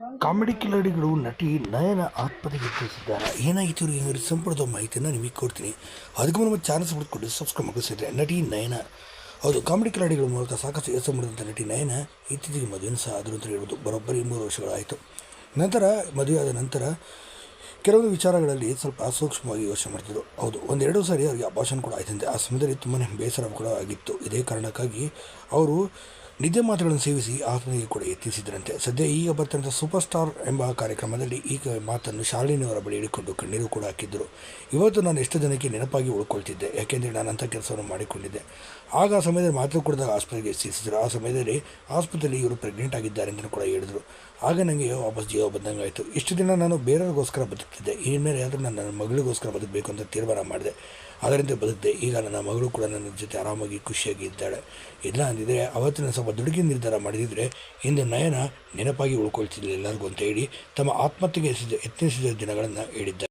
Comedy ಕಿಲಾಡಿಗಳು ನಟಿ ನಯನ ಆತ್ಮಹತ್ಯೆ ತಿಳಿಸಿದ್ದಾರೆ ಏನಾಗಿತ್ತು ಏನಾದರೂ ಸಂಪೂರ್ಣದ ಮಾಹಿತಿಯನ್ನು ನಿಮಗೆ ಕೊಡ್ತೀನಿ. ಅದಕ್ಕೂ ನಮ್ಮ ಚಾನಲ್ಸ್ ಬಿಟ್ಕೊಂಡು ಸಬ್ಸ್ಕ್ರೈಬ್ ಮಾಡಿಸಿದ್ರೆ ನಟಿ ನಯನ. ಹೌದು, ಕಾಮಿಡಿ ಕಿಲಾಡಿಗಳ ಮೂಲಕ ಸಾಕಷ್ಟು ಹೆಸರು ಮಾಡಿದಂಥ ನಟಿ ನಯನ ಇತ್ತೀಚೆಗೆ ಮದುವೆ ಸಹ ಆದರು ಅಂತ ಹೇಳ್ಬೋದು. ಬರೋಬ್ಬರಿ ಮೂರು ವರ್ಷಗಳಾಯಿತು. ನಂತರ ಮದುವೆಯಾದ ನಂತರ ಕೆಲವೊಂದು ವಿಚಾರಗಳಲ್ಲಿ ಸ್ವಲ್ಪ ಸೂಕ್ಷ್ಮವಾಗಿ ಯೋಚನೆ ಮಾಡ್ತಿದ್ರು. ಹೌದು, ಒಂದೆರಡು ಸಾರಿ ಅವರಿಗೆ ಅಭಾಷಣ ಕೂಡ ಆಯ್ತಂತೆ. ಆ ಸಮಯದಲ್ಲಿ ತುಂಬಾ ಬೇಸರ ಕೂಡ ಆಗಿತ್ತು. ಇದೇ ಕಾರಣಕ್ಕಾಗಿ ಅವರು ನಿದ್ದೆ ಮಾತುಗಳನ್ನು ಸೇವಿಸಿ ಆಸ್ಪತ್ರೆಗೆ ಕೂಡ ಯತ್ನಿಸಿದ್ರಂತೆ. ಸದ್ಯ ಈಗ ಬರ್ತಂಥ ಸೂಪರ್ ಸ್ಟಾರ್ ಎಂಬ ಕಾರ್ಯಕ್ರಮದಲ್ಲಿ ಈಗ ಮಾತನ್ನು ಶಾಲಿನಿಯವರ ಬಳಿ ಹಿಡಿಕೊಂಡು ಕಣ್ಣೀರು ಕೂಡ ಹಾಕಿದ್ದರು. ಇವತ್ತು ನಾನು ಎಷ್ಟು ಜನಕ್ಕೆ ನೆನಪಾಗಿ ಉಳ್ಕೊಳ್ತಿದ್ದೆ. ಯಾಕೆಂದರೆ ನಾನು ಅಂಥ ಕೆಲಸವನ್ನು ಮಾಡಿಕೊಂಡಿದ್ದೆ. ಆಗ ಆ ಸಮಯದಲ್ಲಿ ಮಾತು ಕೂಡ ಆಸ್ಪತ್ರೆಗೆ ಸೇರಿಸಿದ್ರು. ಆ ಸಮಯದಲ್ಲಿ ಆಸ್ಪತ್ರೆಯಲ್ಲಿ ಇವರು ಪ್ರೆಗ್ನೆಂಟ್ ಆಗಿದ್ದಾರೆ ಅಂತ ಕೂಡ ಹೇಳಿದರು. ಆಗ ನನಗೆ ವಾಪಸ್ ಜೀವ ಬಂದಂಗೆ ಆಯಿತು ಇಷ್ಟು ದಿನ ನಾನು ಬೇರೆಯವ್ರಿಗೋಸ್ಕರ ಬದುಕ್ತಿದ್ದೆ. ಇನ್ಮೇಲೆ ಆದರೂ ನಾನು ನನ್ನ ಮಗಳಿಗೋಸ್ಕರ ಬದುಕಬೇಕು ಅಂತ ತೀರ್ಮಾನ ಮಾಡಿದೆ. ಅದರಿಂದ ಬದುಕಿದೆ. ಈಗ ನನ್ನ ಮಗಳು ಕೂಡ ನನ್ನ ಜೊತೆ ಆರಾಮಾಗಿ ಖುಷಿಯಾಗಿ ಇದ್ದಾಳೆ. ಇಲ್ಲ ಅಂದಿದ್ರೆ ಅವತ್ತಿನ ದುಡುಕಿ ನಿರ್ಧಾರ ಮಾಡಿದರೆ ಇಂದು ನಯನ ನೆನಪಾಗಿ ಉಳ್ಕೊಳ್ತಿದ್ದಿಲ್ಲ ಎಲ್ಲರಿಗೂ ಅಂತ ಹೇಳಿ ತಮ್ಮ ಆತ್ಮಹತ್ಯೆಗೆ ಯತ್ನಿಸಿದ ದಿನಗಳನ್ನು ಹೇಳಿದ್ದಾರೆ.